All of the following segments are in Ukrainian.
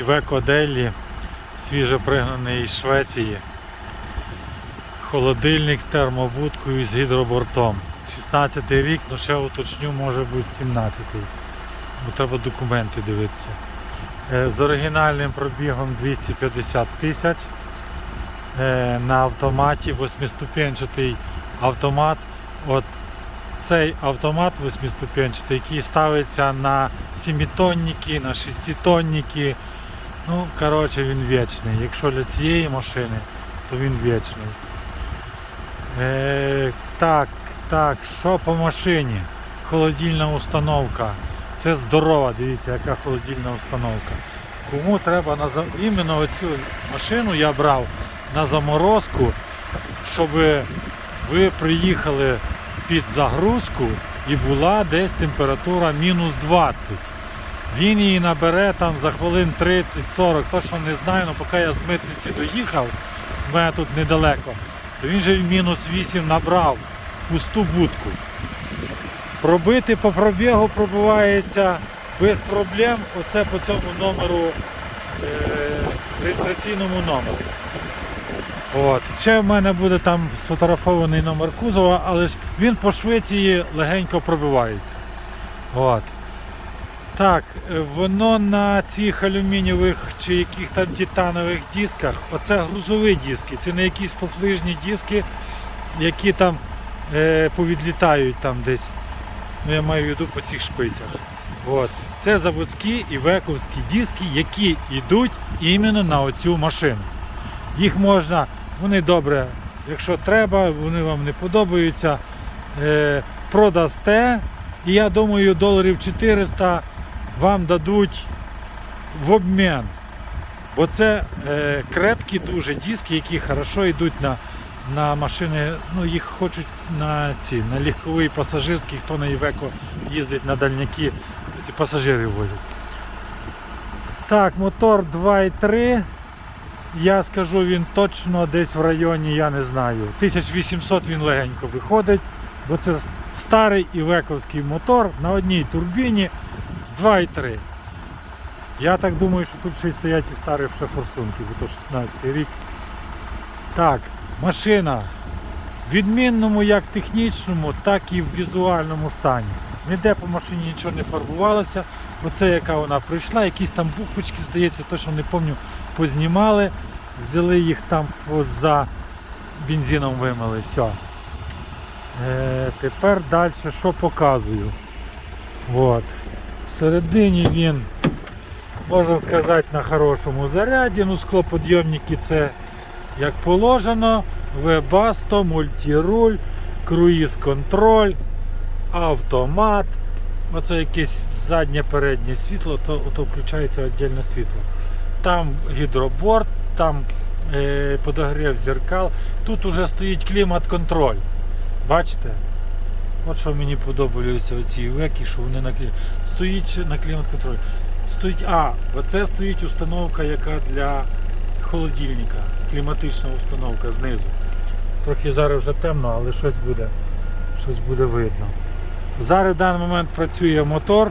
Івеко Деллі, свіже пригнаний із Швеції. Холодильник з термобудкою і з гідробортом. 16 рік, ну ще уточню, може бути 17 бо треба документи дивитися. Е, З оригінальним пробігом 250 тисяч. Е, На автоматі восьмиступенчатий автомат. От цей автомат восьмиступенчатий, який ставиться на 7-тонники, на 6-тонники. Ну, коротше, він вічний. Якщо для цієї машини, то він вічний. Е, так, так, що по машині? Холодильна установка. Це здорова, дивіться, яка холодильна установка. Кому треба на за- іменно оцю машину я брав на заморозку, щоб ви приїхали під загрузку і була десь температура мінус 20. Він її набере там за хвилин 30-40, точно не знаю, але поки я з митниці доїхав, в мене тут недалеко, то він же мінус 8 набрав пусту будку. Пробити по пробігу пробивається без проблем. Оце по цьому номеру, е, реєстраційному номеру. От. Ще в мене буде там сфотографований номер кузова, але ж він по Швеції легенько пробивається. От. Так, е, воно на цих алюмінієвих чи яких там титанових дисках, оце грузові диски, це не якісь поплижні диски, які там е, повідлітають там десь. Ну я маю в виду по цих шпицях. От. Це заводські і вековські диски, які йдуть іменно на оцю машину. Їх можна, вони добре, якщо треба, вони вам не подобаються, е, продасте. І я думаю, доларів 400 вам дадуть в обмін. Бо це е, крепкі дуже диски, які хорошо йдуть на, на машини, ну їх хочуть на ці, на легковий пасажирський, хто на Івеко їздить на дальняки, ці пасажири возять. Так, мотор 2.3. Я скажу, він точно десь в районі, я не знаю. 1800 він легенько виходить, бо це старий івековський мотор на одній турбіні 2,3. Я так думаю, що тут ще й стоять і старі ще форсунки, бо то 16 рік. Так, машина в відмінному як технічному, так і в візуальному стані. Ніде по машині нічого не фарбувалося. Оце яка вона прийшла, якісь там буквочки, здається, точно не пам'ятаю, познімали, взяли їх там поза бензином вимили. Все. Е, тепер далі що показую. От. Всередині він, можна сказати, на хорошому заряді. Ну, склоподйомники це як положено. Вебасто, мультируль, круїз контроль, автомат. Оце якесь заднє переднє світло, то, то включається віддільне світло. Там гідроборд, там е, подогрів зеркал. Тут уже стоїть клімат-контроль. Бачите? От що мені подобаються оці веки, що вони на стоїть на клімат-контроль. Стоїть, а, оце стоїть установка, яка для холодильника. Кліматична установка знизу. Трохи зараз вже темно, але щось буде, щось буде видно. Зараз в даний момент працює мотор.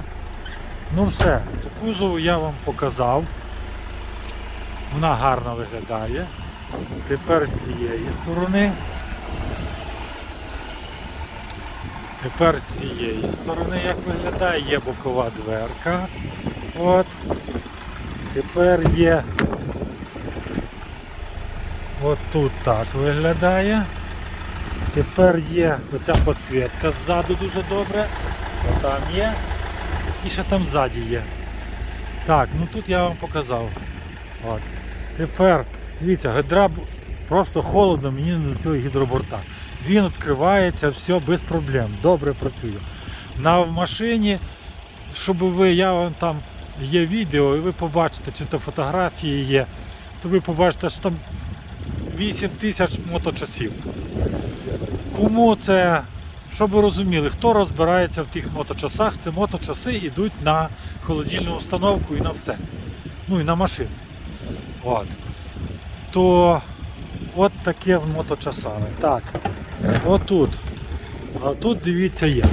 Ну все, кузов я вам показав. Вона гарно виглядає. Тепер з цієї сторони. Тепер з цієї сторони як виглядає, є бокова дверка. От. Тепер є. От тут так виглядає. Тепер є оця підсвітка ззаду дуже добре. Отам є. І ще там ззаді є. Так, ну тут я вам показав. От. Тепер, дивіться, гидра просто холодно мені до цього гідроборта. Він відкривається, все без проблем, добре працює. На в машині, щоб ви, я вам там є відео, і ви побачите, чи то фотографії є, то ви побачите, що там 8 тисяч моточасів. Кому це, щоб ви розуміли, хто розбирається в тих моточасах, це моточаси йдуть на холодильну установку і на все. Ну і на машину. От. То от таке з моточасами. Так, отут. А тут дивіться як.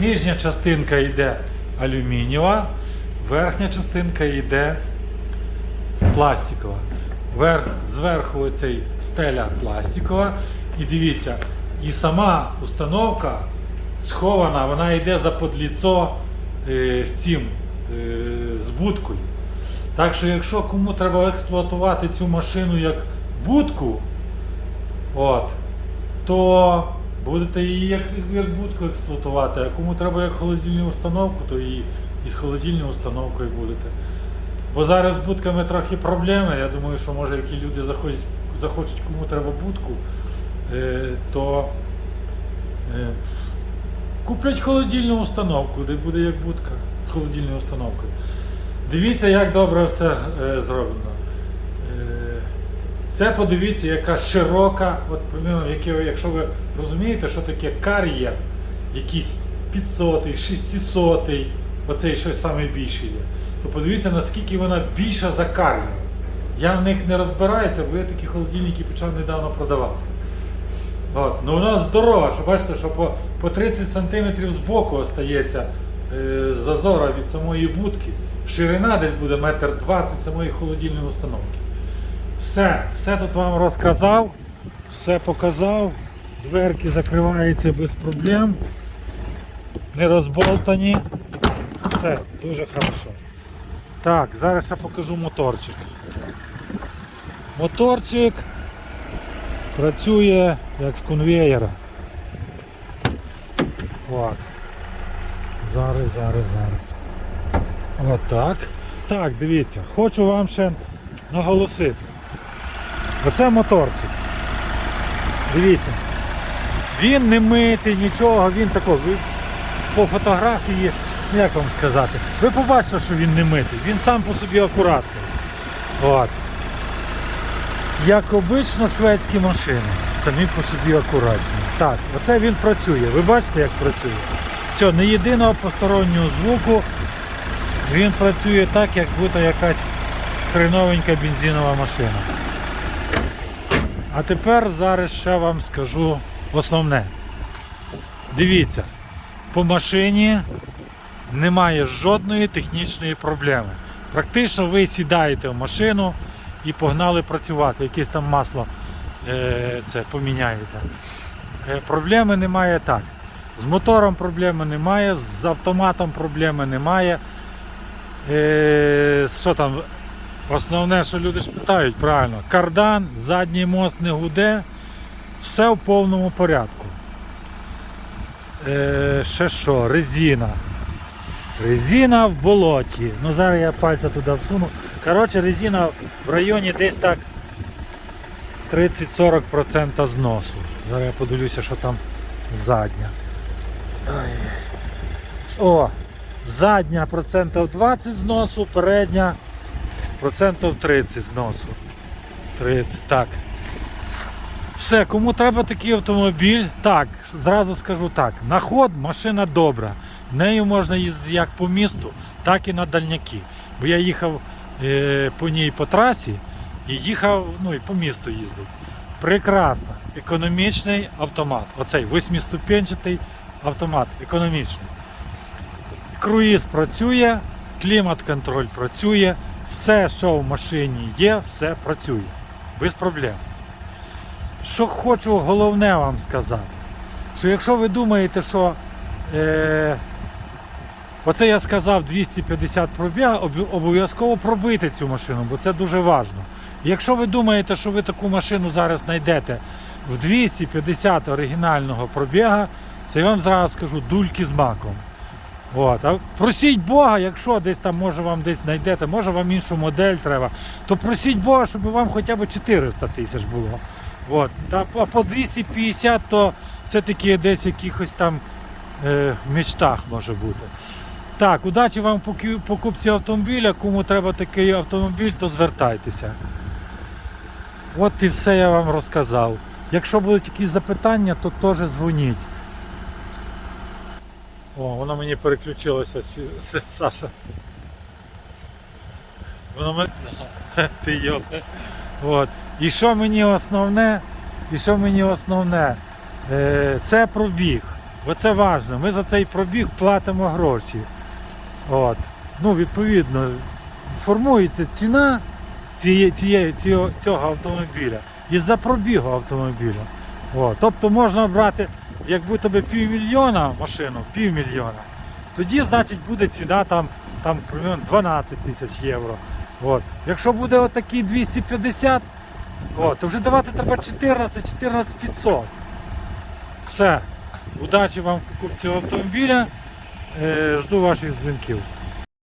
Нижня частинка йде алюмінієва, верхня частинка йде пластикова. Верх, зверху оцей стеля пластикова. І дивіться, і сама установка схована, вона йде за подліцо е, з цим, е, з будкою. Так що, якщо кому треба експлуатувати цю машину як будку, от, то будете її як, як будку експлуатувати, а кому треба як холодильну установку, то і, і з холодильною установкою будете. Бо зараз з будками трохи проблеми. Я думаю, що може які люди захочуть, захочуть кому треба будку, е, то е, куплять холодильну установку, де буде як будка з холодильною установкою. Дивіться, як добре все е, зроблено. Е, це подивіться, яка широка, от якщо ви розумієте, що таке кар'єр, якийсь 500, 600, оцей щось найбільший є, то подивіться, наскільки вона більша за кар'єр. Я в них не розбираюся, бо я такі холодильники почав недавно продавати. От. Ну вона здорова, що бачите, що по, по 30 см з боку остається е, зазора від самої будки. Ширина десь буде метр двадцять самої холодильної установки. Все, все тут вам розказав, все показав. Дверки закриваються без проблем. Не розболтані. Все, дуже хорошо. Так, зараз ще покажу моторчик. Моторчик працює як з конвеєра. От. Зараз, зараз, зараз. Отак. Так, дивіться, хочу вам ще наголосити. Оце моторчик. Дивіться. Він не митий, нічого, він такий. Ви по фотографії, ну, як вам сказати, ви побачите, що він не митий. Він сам по собі акуратний. От. Як обично шведські машини, самі по собі акуратні. Так, оце він працює. Ви бачите, як працює? Все, не єдиного постороннього звуку. Він працює так, як будто якась хреновенька бензинова машина. А тепер зараз ще вам скажу основне. Дивіться, по машині немає жодної технічної проблеми. Практично ви сідаєте в машину і погнали працювати, якесь там масло е, це поміняєте. Е, проблеми немає так. З мотором проблеми немає, з автоматом проблеми немає. Е, що там? Основне, що люди ж питають, правильно, кардан, задній мост не гуде, все в повному порядку. Е, ще що, резина. Резина в болоті. Ну зараз я пальця туди всуну. Коротше, резина в районі десь так 30-40% зносу. Зараз я подивлюся, що там задня. Ай. О, задня процентів 20 зносу, передня процентів 30 зносу. 30, так. Все, кому треба такий автомобіль, так, зразу скажу так. На ход машина добра. Нею можна їздити як по місту, так і на дальняки. Бо я їхав е, по ній по трасі і їхав, ну і по місту їздив. Прекрасно. Економічний автомат. Оцей восьмиступенчатий автомат. Економічний. Круїз працює, клімат-контроль працює, все, що в машині є, все працює. Без проблем. Що хочу головне вам сказати, що якщо ви думаєте, що е, оце я сказав 250 пробіг, обов'язково пробити цю машину, бо це дуже важливо. Якщо ви думаєте, що ви таку машину зараз знайдете в 250 оригінального пробіга, це я вам зразу скажу дульки з маком. От. А просіть Бога, якщо десь там може вам десь знайдете, може вам іншу модель треба, то просіть Бога, щоб вам хоча б 400 тисяч було. От. Та, а по 250 то це такі десь якихось там е, мечтах може бути. Так, удачі вам покупці автомобіля. Кому треба такий автомобіль, то звертайтеся. От і все я вам розказав. Якщо будуть якісь запитання, то теж дзвоніть. О, воно мені переключилося, Саша. Воно мене. Ти. От. І що мені основне? І що мені основне? Е, це пробіг. Оце важливо. Ми за цей пробіг платимо гроші. От. Ну, відповідно, формується ціна цієї, цієї, цього, цього автомобіля, із-за пробігу автомобіля. О, тобто можна брати, якби тобі півмільйона машину, півмільйона, тоді, значить, буде ціна там, там примерно 12 тисяч євро. От. Якщо буде отакий 250, от, то вже давати треба 14, 14 500. Все. Удачі вам в покупці автомобіля. Е, жду ваших дзвінків.